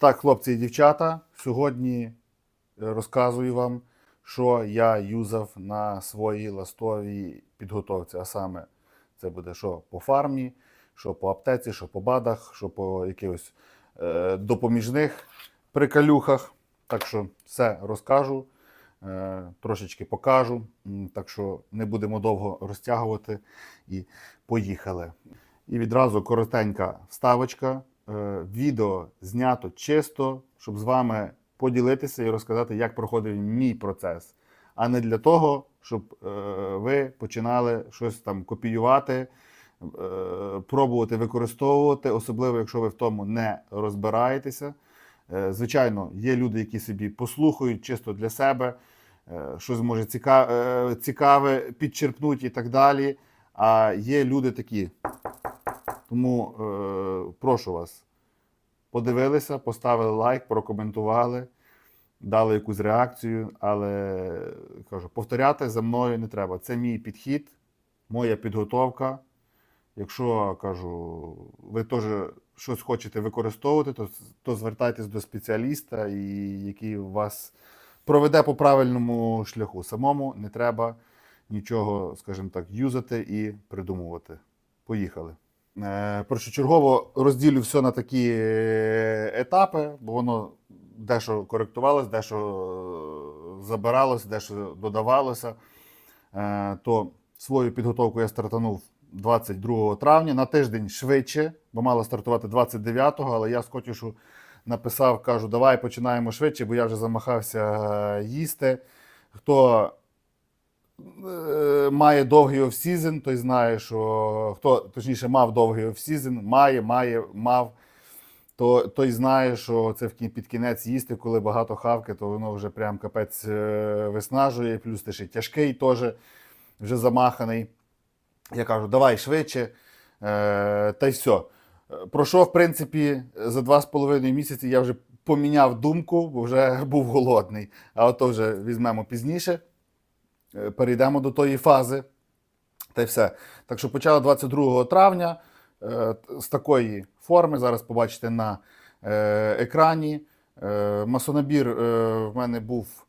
Так, хлопці і дівчата, сьогодні е, розказую вам, що я юзав на своїй ластовій підготовці. А саме це буде що по фармі, що по аптеці, що по бадах, що по якихось е, допоміжних приколюхах. Так що все розкажу, е, трошечки покажу. Так що не будемо довго розтягувати і поїхали. І відразу коротенька вставочка. Е, Відео знято чисто, щоб з вами поділитися і розказати, як проходив мій процес, а не для того, щоб е, ви починали щось там копіювати, е, пробувати використовувати, особливо якщо ви в тому не розбираєтеся. Звичайно, є люди, які собі послухають чисто для себе, щось може ціка- цікаве підчерпнуть і так далі. А є люди такі. Тому е, прошу вас, подивилися, поставили лайк, прокоментували, дали якусь реакцію, але кажу, повторяти за мною не треба. Це мій підхід, моя підготовка. Якщо кажу, ви теж щось хочете використовувати, то, то звертайтесь до спеціаліста, і, який вас проведе по правильному шляху. Самому не треба нічого, скажімо так, юзати і придумувати. Поїхали. Е, Першочергово розділю все на такі е, етапи, бо воно дещо коректувалось, дещо е, забиралось, дещо додавалося. То свою підготовку я стартанув 22 травня на тиждень швидше, бо мало стартувати 29-го, але я Скотішу написав, кажу, давай починаємо швидше, бо я вже замахався їсти. Хто має довгий офсізон, той знає, що хто точніше мав довгий офсізон, має, має, мав, то той знає, що це в під кінець їсти, коли багато хавки, то воно вже прям капець е, виснажує, плюс ти ще тяжкий теж, вже замаханий. Я кажу, давай швидше. Е, та й все. Пройшов, в принципі, за два з половиною місяці я вже поміняв думку, бо вже був голодний. А ото вже візьмемо пізніше. Е, Перейдемо до тої фази. Та й все. Так що почало 22 травня е, з такої форми. Зараз побачите на е, екрані. Масонабір в мене був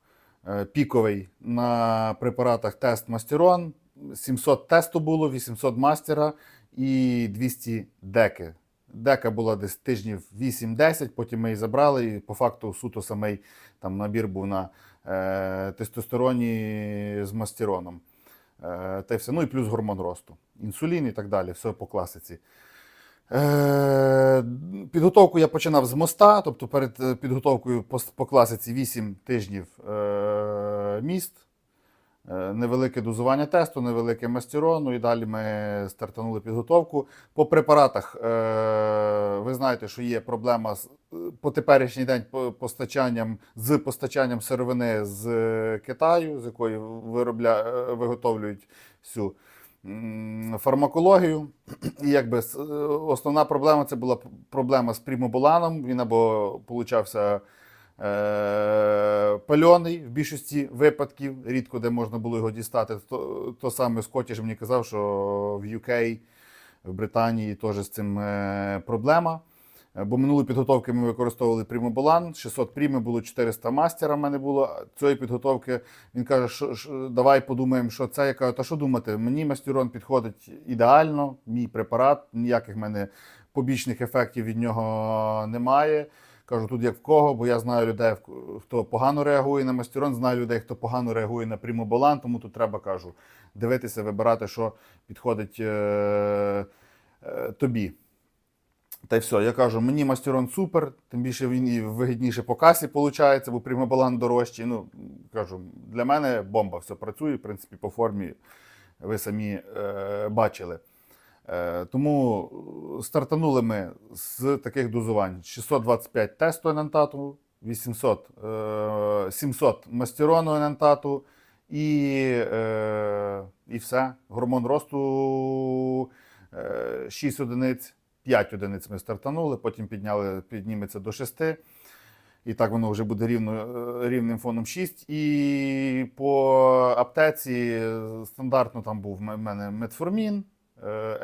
піковий на препаратах тест Мастерон. 700 тесту було, 800 мастера і 200 деки. Дека була десь тижнів 8-10, потім ми її забрали, і по факту суто самий там набір був на тестостероні з мастероном. Е, та все. Ну і плюс гормон росту, інсулін і так далі, все по класиці. Е, підготовку я починав з моста, тобто перед е, підготовкою по, класиці 8 тижнів е, міст, е, невелике дозування тесту, невелике мастерону, і далі ми стартанули підготовку. По препаратах е, ви знаєте, що є проблема з, е, по теперішній день постачанням, з постачанням сировини з е, Китаю, з якої виробля, е, виготовлюють всю фармакологію. І якби е, основна проблема це була проблема з прімобуланом. Він або получався е, пальоний в більшості випадків, рідко де можна було його дістати. То, то саме Скотіш мені казав, що в UK, в Британії теж з цим е, проблема. Е, Бо минулої підготовки ми використовували прімобулан, 600 пріми було 400 мастера. в мене було. Цієї підготовки він каже, що, що давай подумаємо, що це. Я кажу, та що думати? Мені мастерон підходить ідеально, мій препарат, ніяких в мене побічних ефектів від нього немає. Кажу, тут як в кого, бо я знаю людей, хто погано реагує на мастерон, знаю людей, хто погано реагує на прімобулан, тому тут треба кажу дивитися, вибирати, що підходить е, е, тобі. Та й все. Я кажу, мені мастерон супер, тим більше він і вигідніше по касі виходить, бо прямобалан дорожчий. Ну, кажу, для мене бомба, все працює, в принципі, по формі ви самі е, бачили. Е, тому стартанули ми з таких дозувань: 625 тесту енантату, 800, е, 700 мастерону енантату і, е, і все. Гормон росту е, 6 одиниць. 5 одиниць ми стартанули, потім підняли, підніметься до 6. І так воно вже буде рівно, е, рівним фоном 6. І по аптеці е, стандартно там був в мене метформін, е,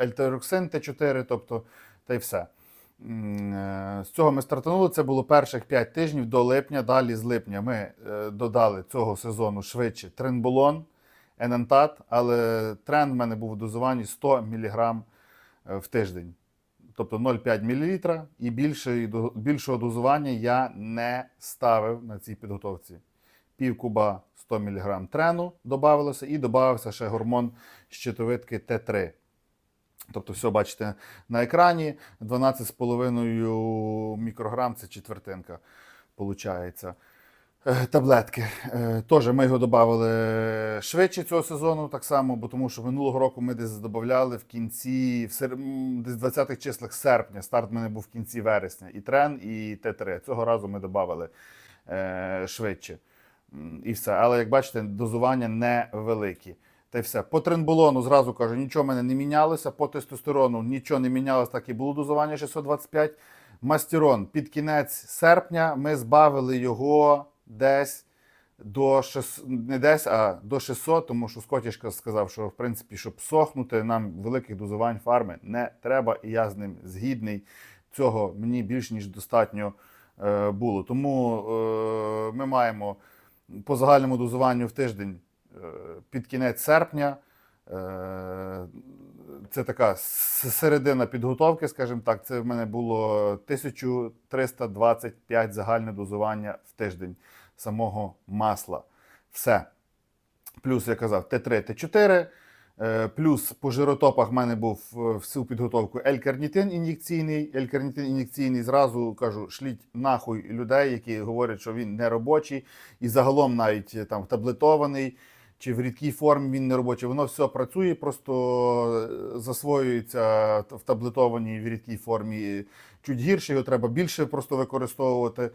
ельтероксин Т4, тобто, та й все. Е, З цього ми стартанули. Це було перших 5 тижнів до липня. Далі з липня ми е, додали цього сезону швидше тренболон, енантат, але тренд в мене був у дозуванні 100 мг в тиждень. Тобто 0,5 мл і більше, більшого дозування я не ставив на цій підготовці. Пів куба 100 мг трену додавалося і додався ще гормон щитовидки Т3. Тобто, все бачите на екрані. 12,5 мікрограм це четвертинка. Получається. Е, Таблетки. Е, Теж ми його додали швидше цього сезону, так само, бо тому що минулого року ми десь додавали в кінці, в сер... десь 20-х числах серпня. Старт в мене був в кінці вересня. І трен, і Т3. Цього разу ми додали е, швидше. І все. Але як бачите, дозування невеликі. Та й все. По тренболону зразу кажу, нічого в мене не мінялося. По тестостерону нічого не мінялося, так і було дозування 625. Мастерон під кінець серпня ми збавили його десь до 600, не десь, а до 600, тому що Скотішка сказав, що в принципі, щоб сохнути, нам великих дозувань фарми не треба, і я з ним згідний. Цього мені більш ніж достатньо е, було. Тому е, ми маємо по загальному дозуванню в тиждень під кінець серпня. Е, Це така середина підготовки, скажімо так. Це в мене було 1325 загальне дозування в тиждень самого масла. Все. Плюс, я казав, Т3, Т4. Е, Плюс по жиротопах в мене був е, всю підготовку L-карнітин ін'єкційний. L-карнітин ін'єкційний зразу кажу, шліть нахуй людей, які говорять, що він не робочий, і загалом навіть е, там таблетований чи в рідкій формі він не робочий. Воно все працює, просто е, засвоюється в таблетованій в рідкій формі чуть гірше, його треба більше просто використовувати.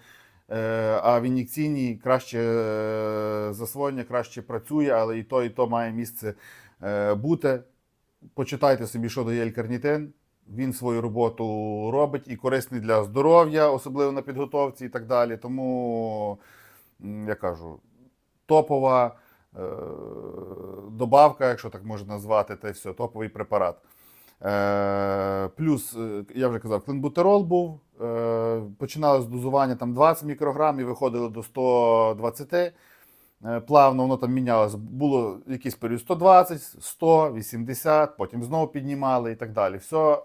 Е, А в ін'єкційній краще е, засвоєння, краще працює, але і то, і то має місце бути. Почитайте собі, що дає L-карнітин. Він свою роботу робить і корисний для здоров'я, особливо на підготовці і так далі. Тому, я кажу, топова добавка, якщо так можна назвати, й все, топовий препарат. Е, плюс, е, я вже казав, клинбутерол був. Е, починали з дозування там 20 мікрограм і виходили до 120. Е, плавно воно там мінялося. Було якийсь період 120, 100, 80, потім знову піднімали і так далі. Все, е,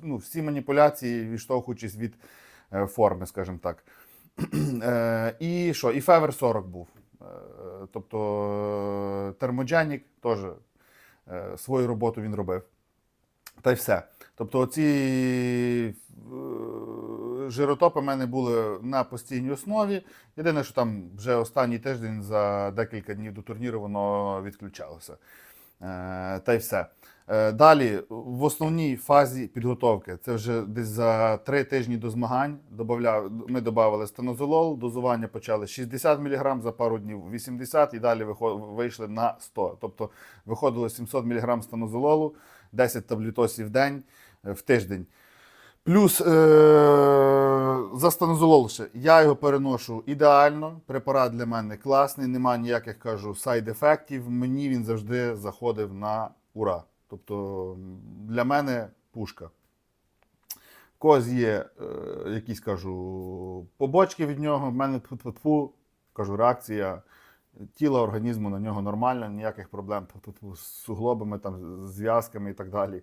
ну, всі маніпуляції, відштовхуючись від е, форми, скажімо так. Е, І що? І Февер 40 був. Е, Тобто термодженік теж е, свою роботу він робив. Та й все. Тобто, оці е, жиротопи в мене були на постійній основі. Єдине, що там вже останній тиждень за декілька днів до турніру воно відключалося. Е, Та й все. Е, Далі, в основній фазі підготовки, це вже десь за три тижні до змагань. Ми додавали станозолол, дозування почали 60 мг, за пару днів 80 і далі вийшли на 100. Тобто виходило 700 мг станозололу, 10 таблітосів в день, е, в тиждень. Плюс е- за станозолол ще я його переношу ідеально. Препарат для мене класний, немає ніяких кажу сайд-ефектів. Мені він завжди заходив на ура. Тобто для мене пушка. Когось є е, якісь кажу побочки від нього. В мене тьфу-тьфу-тьфу, кажу, реакція тіла, організму на нього нормальна, ніяких проблем з суглобами, там, зв'язками і так далі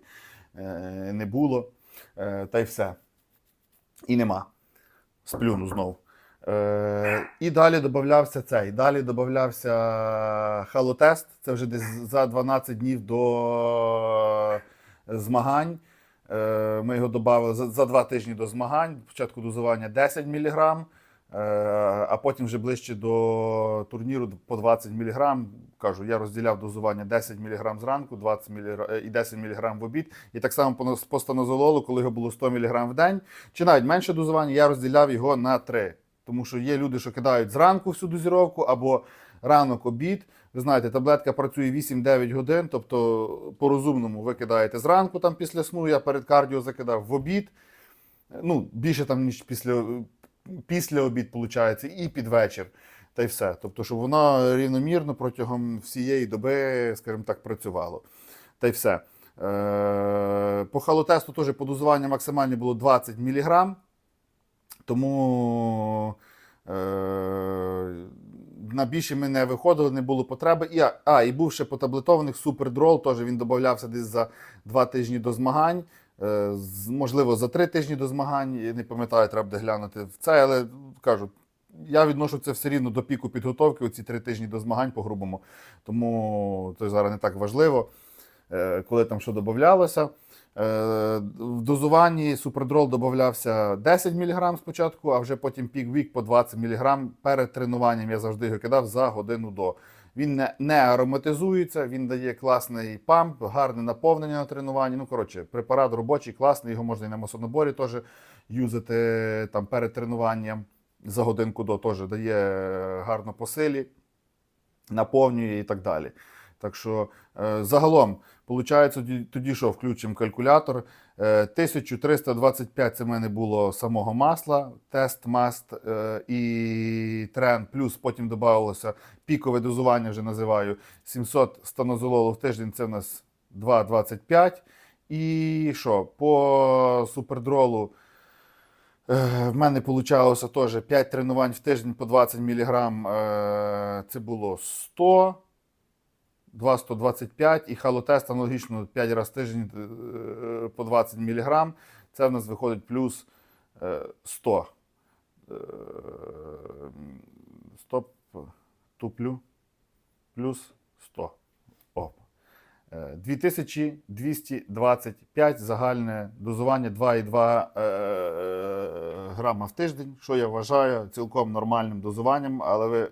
е, не було. Е, та й все. І нема. Сплюну знов. Е, і далі додавався цей. Далі додавався халотест. Це вже десь за 12 днів до змагань. Е, ми його додали за, за два тижні до змагань. Спочатку дозування 10 мг, е, а потім вже ближче до турніру по 20 мг. Кажу, я розділяв дозування 10 мг зранку, 20 мг, і 10 мг в обід. І так само по станозололу, коли його було 100 мг в день, чи навіть менше дозування, я розділяв його на 3. Тому що є люди, що кидають зранку всю дозіровку або ранок обід. Ви знаєте, таблетка працює 8-9 годин, тобто по-розумному ви кидаєте зранку там після сну, я перед кардіо закидав в обід. Ну, більше там, ніж після, після обід, виходить, і під вечір. Та й все. Тобто, щоб воно рівномірно протягом всієї доби, скажімо так, працювало. Та й все. Е, по халотесту теж по дозуванню максимальне було 20 мг. Тому е, на більше ми не виходили, не було потреби. І, а, і був ще по таблетованих супердрол, теж він додавався десь за два тижні до змагань. Е, можливо, за три тижні до змагань. Я не пам'ятаю, треба буде глянути в це, але кажу, я відношу це все рівно до піку підготовки, оці три тижні до змагань по-грубому. Тому це зараз не так важливо, е, коли там що додавалося. Е, В дозуванні супердрол додавався 10 мг спочатку, а вже потім пік вік по 20 мг. Перед тренуванням я завжди його кидав за годину до. Він не, не ароматизується, він дає класний памп, гарне наповнення на тренуванні. Ну, коротше, препарат робочий, класний, його можна і на масонаборі теж юзати там, перед тренуванням за годинку до теж дає гарно по силі, наповнює і так далі. Так що е, загалом, виходить, тоді, що включимо калькулятор. Е, 1325 це в мене було самого масла, тест маст е, і трен, плюс потім додавалося пікове дозування, вже називаю 700 станозололу в тиждень. Це в нас 2,25. І що, по супердролу е, в мене вийшло теж 5 тренувань в тиждень по 20 мг. Е, це було 100. 2 125 і халотест аналогічно 5 разів в тиждень е, по 20 мг. Це в нас виходить плюс е, 100. Е, Стоп, туплю. Плюс 100. Оп. Е, 2225 загальне дозування 2,2 е, грама в тиждень, що я вважаю цілком нормальним дозуванням, але ви е,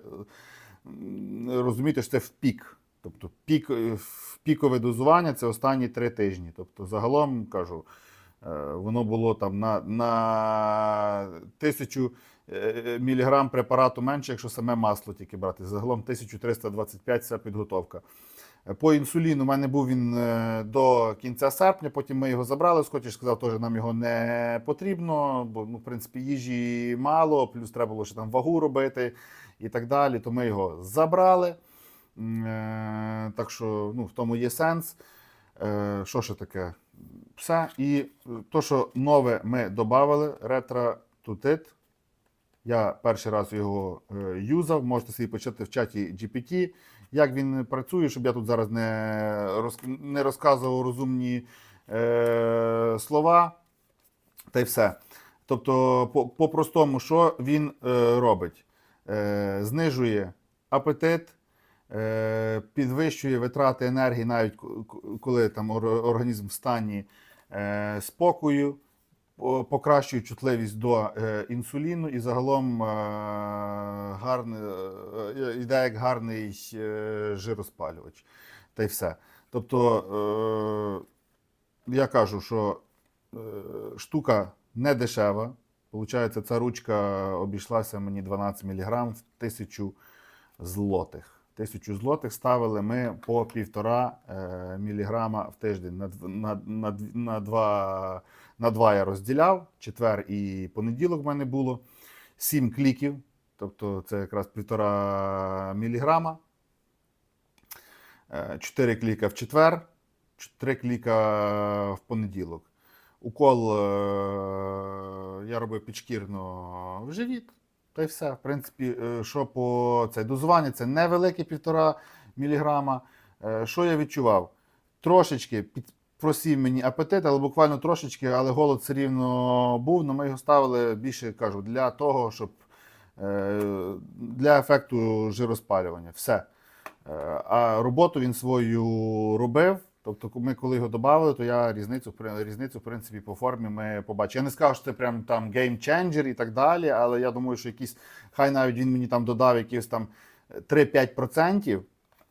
розумієте, що це в пік. Тобто пік, е, пікове дозування це останні три тижні. Тобто, загалом кажу, е, воно було там на, на тисячу е, міліграм препарату менше, якщо саме масло тільки брати. Загалом 1325 ця підготовка. По інсуліну у мене був він до кінця серпня, потім ми його забрали. Скотіш сказав, теж нам його не потрібно, бо ну, в принципі їжі мало, плюс треба було ще там вагу робити і так далі. То ми його забрали. Е, Так що ну, в тому є сенс. Е, Що ще таке? Все. І е, то, що нове ми додали, ретро-тутит. Я перший раз його юзав. Можете собі почати в чаті GPT, як він працює, щоб я тут зараз не, роз, не розказував розумні е, слова. Та й все. Тобто, по- по-простому, що він е, робить? Е, знижує апетит, підвищує витрати енергії, навіть ко- ко- коли там організм в стані е, спокою, покращує чутливість до е, інсуліну і загалом е, гарне, е, йде як гарний е, жироспалювач. Та й все. Тобто, е, я кажу, що е, штука не дешева. Получається, ця ручка обійшлася мені 12 мг в тисячу злотих. Тисячу злотих ставили ми по півтора е, міліграма в тиждень. На, на, на, на, два, на два я розділяв. Четвер і понеділок в мене було. Сім кліків, тобто це якраз півтора міліграма. Е, Чотири кліка в четвер, три кліка в понеділок. Укол е, я робив підшкірно в живіт. Та й все. В принципі, е, що по це дозування, це невелике півтора міліграма. Е, Що я відчував? Трошечки під, просів мені апетит, але буквально трошечки, але голод все рівно був. але ми його ставили більше кажу, для того, щоб е, для ефекту жироспалювання. Все. А роботу він свою робив. Тобто, ми коли його додали, то я різницю, різницю, в принципі, по формі ми побачили. Я не скажу, що це прям там геймченджер і так далі, але я думаю, що якісь, хай навіть він мені там додав якісь там 3-5%,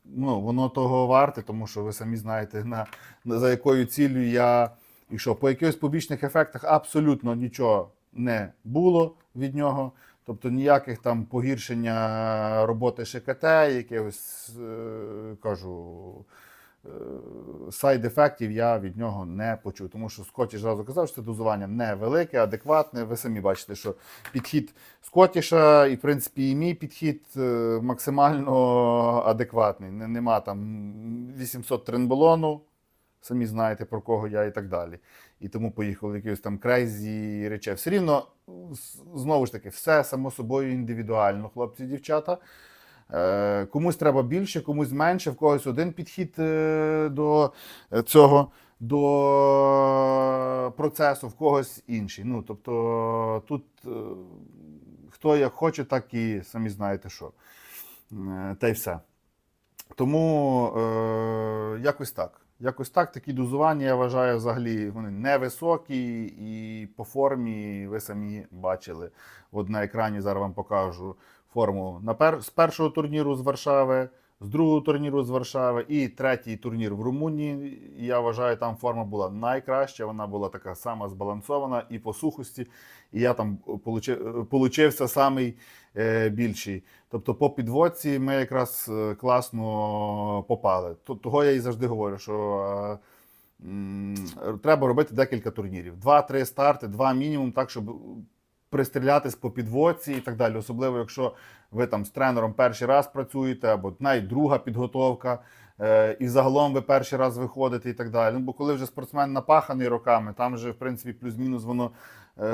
ну, воно того варте, тому що ви самі знаєте, на, на, за якою ціллю я йшов. По якихось побічних ефектах абсолютно нічого не було від нього. Тобто ніяких там погіршення роботи ШКТ, якихось, е, кажу, е, сайд-ефектів я від нього не почув. Тому що Скотіш зразу казав, що це дозування невелике, адекватне. Ви самі бачите, що підхід Скотіша і, в принципі, і мій підхід е, максимально адекватний. Нема там 800 тренболону, самі знаєте про кого я і так далі. І тому поїхали якісь там крейзі речей. Все рівно, знову ж таки, все само собою індивідуально, хлопці дівчата. Е, комусь треба більше, комусь менше, в когось один підхід е, до цього, до процесу, в когось інший. Ну, тобто тут е, хто як хоче, так і самі знаєте що. Та й все. Тому якось так. Якось так, такі дозування, я вважаю, взагалі вони невисокі і по формі ви самі бачили. От на екрані зараз вам покажу форму на пер... з першого турніру з Варшави, з другого турніру з Варшави і третій турнір в Румунії. Я вважаю, там форма була найкраща, вона була така сама збалансована і по сухості. І я там получив, получився самий е, більший. Тобто по підводці ми якраз е, класно попали. Того я і завжди говорю, що е, треба робити декілька турнірів. Два-три старти, два мінімум, так, щоб пристрілятись по підводці і так далі. Особливо, якщо ви там з тренером перший раз працюєте, або навіть друга підготовка, е, і загалом ви перший раз виходите і так далі. Ну, бо коли вже спортсмен напаханий роками, там вже, в принципі, плюс-мінус воно е,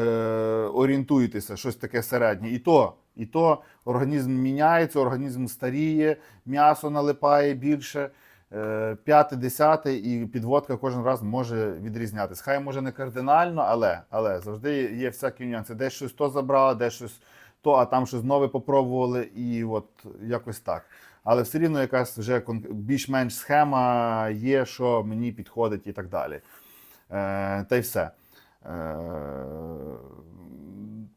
орієнтуєтеся, щось таке середнє. І то, і то організм міняється, організм старіє, м'ясо налипає більше. Е, П'яте, десяте, і підводка кожен раз може відрізнятися. Хай може не кардинально, але, але завжди є всякі нюанси. Десь щось то забрали, десь щось то, а там щось нове попробували, і от якось так. Але все рівно якась вже більш-менш схема є, що мені підходить і так далі. Е, та й все. Е,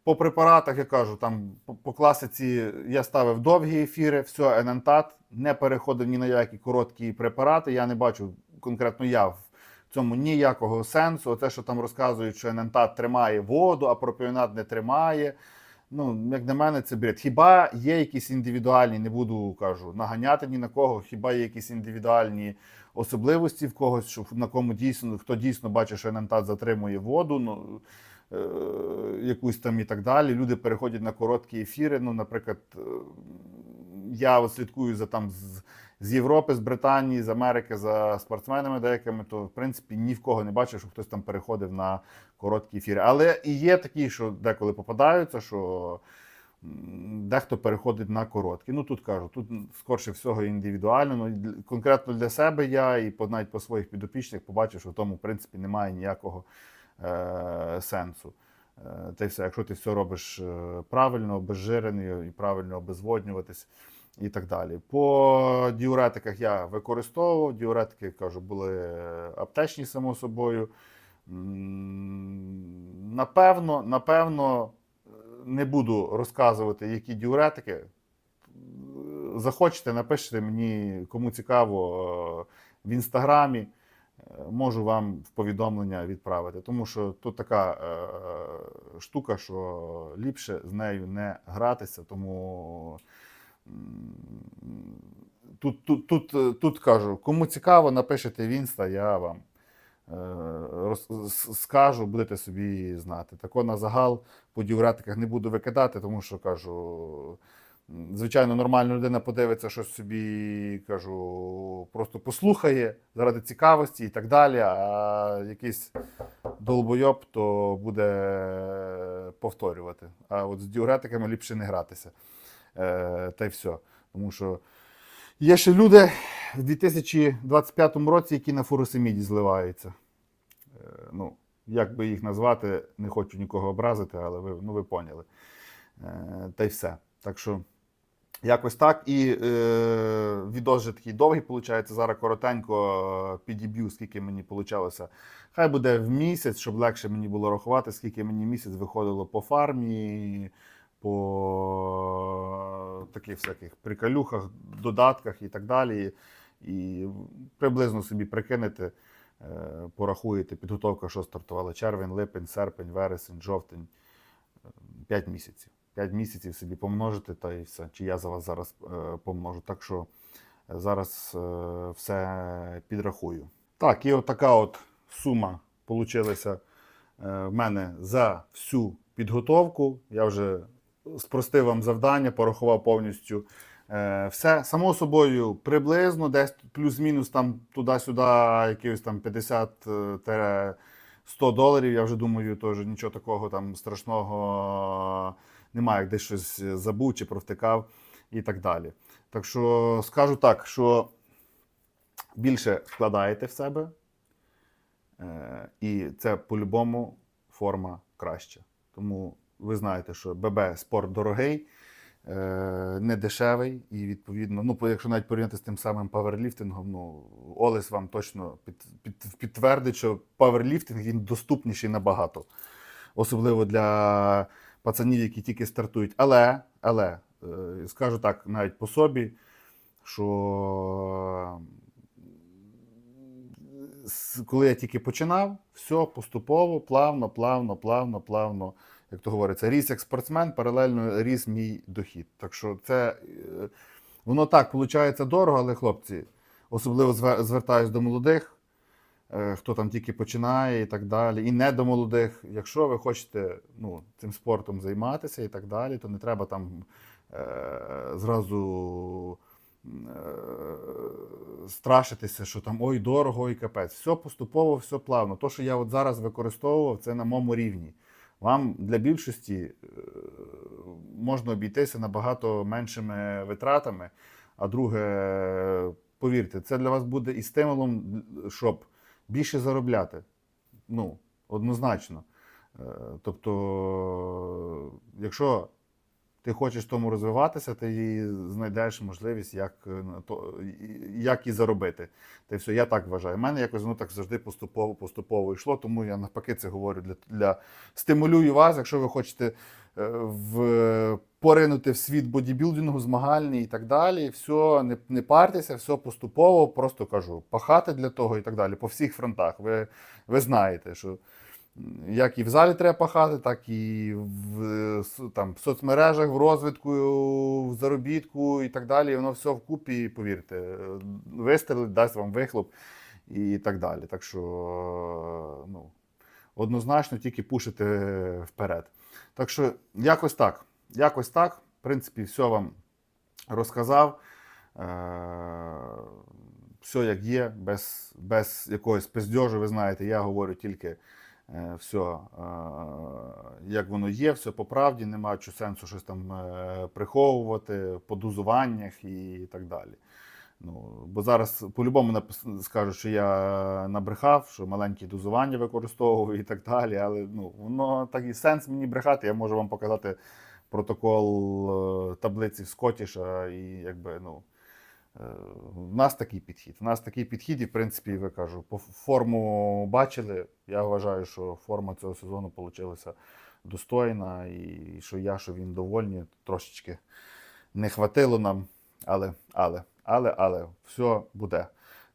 по препаратах я кажу, там по, класиці я ставив довгі ефіри, все, енантат, не переходив ні на які короткі препарати. Я не бачу конкретно я в цьому ніякого сенсу. Оце, що там розказують, що енантат тримає воду, а пропіонат не тримає. Ну, як на мене, це бред. Хіба є якісь індивідуальні, не буду кажу, наганяти ні на кого, хіба є якісь індивідуальні особливості в когось, що на кому дійсно хто дійсно бачить, що енантат затримує воду, ну якусь там і так далі. Люди переходять на короткі ефіри. Ну, наприклад, е, я слідкую за там з, з Європи, з Британії, з Америки за спортсменами деякими, то в принципі ні в кого не бачив, що хтось там переходив на короткі ефіри. Але і є такі, що деколи попадаються, що дехто переходить на короткі. Ну тут кажу, тут скорше всього індивідуально. Ну, конкретно для себе я і навіть по своїх підопічних побачив, що в тому в принципі немає ніякого е- сенсу. Е, Та все, якщо ти все робиш е, правильно, обезжирений і правильно обезводнюватись і так далі. По діуретиках я використовував. Діуретики, кажу, були аптечні, само собою. Напевно, напевно, не буду розказувати, які діуретики. Захочете, напишете мені, кому цікаво, е, в інстаграмі. Е, Можу вам в повідомлення відправити, тому що тут така е, штука, що ліпше з нею не гратися, тому тут, тут, тут, е, тут кажу, кому цікаво, напишете в інста, я вам е, скажу, будете собі знати. Тако на загал по діуретиках не буду викидати, тому що кажу. Звичайно, нормальна людина подивиться щось собі, кажу, просто послухає заради цікавості і так далі. А якийсь долбойоб, то буде повторювати. А от з діуретиками ліпше не гратися. Е, та й все. Тому що є ще люди в 2025 році, які на фуросеміді зливаються. Е, ну, як би їх назвати, не хочу нікого образити, але ви, ну, ви поняли. Е, та й все. Так що. Якось так. І е, відос вже такий довгий, виходить. Зараз коротенько е, підіб'ю, скільки мені вийшло. Хай буде в місяць, щоб легше мені було рахувати, скільки мені місяць виходило по фармі, по таких всяких приколюхах, додатках і так далі. І приблизно собі прикинете, е, порахуєте підготовка, що стартувала червень, липень, серпень, вересень, жовтень. 5 місяців. 5 місяців собі помножите, та і все. Чи я за вас зараз е, помножу. Так що е, зараз е, все підрахую. Так, і от така от сума е, в мене за всю підготовку. Я вже спростив вам завдання, порахував повністю все само собою приблизно, десь плюс-мінус там туди-сюди, якихось там 50-100 доларів. Я вже думаю, теж нічого такого там страшного немає, десь щось забув чи провтикав і так далі. Так що скажу так, що більше вкладаєте в себе, е, і це по-любому форма краща. Тому ви знаєте, що ББ спорт дорогий, е, не дешевий, і відповідно, ну, якщо навіть порівняти з тим самим паверліфтингом, ну, Олес вам точно під, під, підтвердить, що паверліфтинг він доступніший набагато. Особливо для пацанів, які тільки стартують. Але, але е, скажу так, навіть по собі, що коли я тільки починав, все поступово, плавно, плавно, плавно, плавно, як то говориться, ріс як спортсмен, паралельно ріс мій дохід. Так що це е, воно так виходить дорого, але хлопці, особливо звер- звертаюсь до молодих, е, хто там тільки починає і так далі. І не до молодих. Якщо ви хочете ну, цим спортом займатися і так далі, то не треба там е, зразу е, страшитися, що там ой, дорого, ой, капець. Все поступово, все плавно. То, що я от зараз використовував, це на моєму рівні. Вам для більшості е, можна обійтися набагато меншими витратами. А друге, повірте, це для вас буде і стимулом, щоб більше заробляти. Ну, однозначно. Е, Тобто, якщо ти хочеш тому розвиватися, ти знайдеш можливість, як, е, як і заробити. Та все, я так вважаю. У мене якось воно так завжди поступово поступово йшло, тому я навпаки це говорю для, для стимулюю вас, якщо ви хочете в, поринути в світ бодібілдингу, змагальний і так далі. Все, не, не партеся, все поступово, просто кажу, пахати для того і так далі, по всіх фронтах. Ви, ви знаєте, що як і в залі треба пахати, так і в, е, там, в соцмережах, в розвитку, в заробітку і так далі. Воно все вкупі, повірте, е, вистрелить, дасть вам вихлоп і так далі. Так що, е, ну, однозначно тільки пушити вперед. Так що, якось так. Якось так. В принципі, все вам розказав. Е, Все як є, без, без якогось пиздьожу, ви знаєте, я говорю тільки е, все, як воно є, все по правді, немає сенсу щось там е, приховувати по дозуваннях і так далі. Ну, бо зараз по-любому скажуть, що я набрехав, що маленькі дозування використовую і так далі. Але ну, воно так і сенс мені брехати. Я можу вам показати протокол е, таблиці Скотіша, і якби ну. е, В нас такий підхід. У нас такий підхід, і в принципі, ви кажу, по форму бачили. Я вважаю, що форма цього сезону вийшла достойна, і що я, що він довольні, трошечки не хватило нам, але, але, але, але, все буде.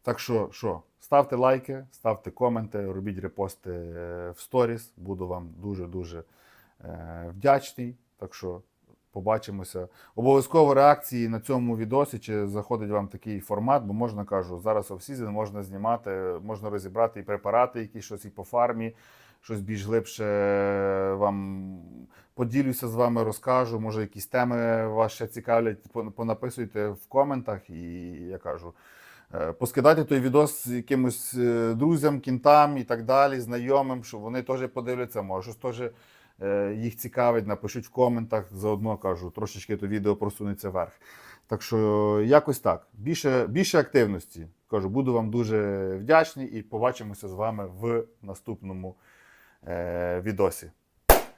Так що, що, ставте лайки, ставте коменти, робіть репости е, в сторіс. Буду вам дуже-дуже е, вдячний. Так що побачимося. Обов'язково реакції на цьому відосі, чи заходить вам такий формат, бо можна кажу, зараз офсізон можна знімати, можна розібрати і препарати, якісь щось і по фармі, щось більш глибше вам поділюся з вами, розкажу. Може, якісь теми вас ще цікавлять, понаписуйте в коментах, і я кажу. е, Поскидайте той відос якимось е, друзям, кінтам і так далі, знайомим, щоб вони теж подивляться, може щось теж е, їх цікавить, напишіть в коментах, заодно кажу, трошечки то відео просунеться вверх. Так що якось так. Більше, більше активності. Кажу, буду вам дуже вдячний і побачимося з вами в наступному е, відосі.